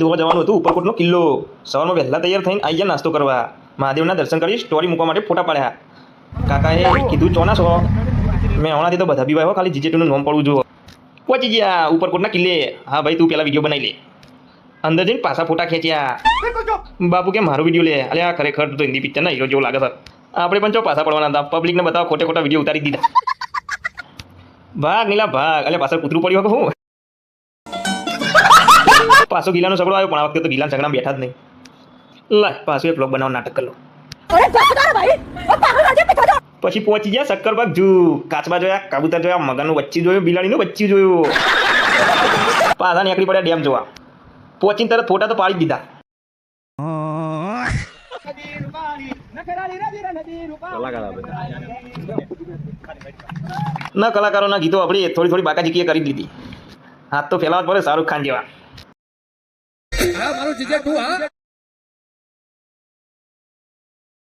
જોવા જવાનું હતું ઉપરકોટનો કિલ્લો. સવારમાં વહેલા તૈયાર થઈને આવી ગયા નાસ્તો કરવા. મહાદેવના દર્શન કરી સ્ટોરી મૂકવા માટે ફોટા પાડ્યા. કાકાએ કીધું ચોના છો? મેં હમણાંથી તો બધા ભાઈ હો, ખાલી જીજેટીનું નામ પડવું જુઓ. પહોંચી ગયા ઉપરકોટના કિલ્લે. હા ભાઈ તું પેલા વીડિયો બનાવી લે. અંદર જઈને પાછા ફોટા ખેંચ્યા. બાપુ કે મારો વીડિયો લે? અલ્યા ખરેખર તો હિન્દી પિક્ચરના હીરો જેવો લાગે સર આપણે પણ ચો પાછા પડવાના હતા? પબ્લિકને બતાવો ખોટે ખોટા વીડિયો ઉતારી દીધા. ભાગ નીલા ભાગ. એટલે પાછળ કૂતરું પડ્યું કે હું? પાછો ગિલાનો સગડો આવ્યો પણ આ વખતે તો ગીલાના સગડામાં બેઠા જ નહીં. લે પાછું એક બ્લોગ બનાવવા નાટક કરો પછી પહોંચી ગયા શક્કરબાગ જુ કાચબા જોયા કાબુતર જોયા મગરનું વચ્ચી જોયું બિલાડીનું વચ્ચી જોયું. પાછા નીકળી પડ્યા ડેમ જોવા. પહોંચીને તરત ફોટા તો પાડી દીધા. ના કલાકારોના ગીતો આપણે થોડી થોડી બાકાજી કરી દીધી. હાથ તો ફેલાવા પડે શાહરુખ ખાન જેવા. હા મારું જીજે તું હા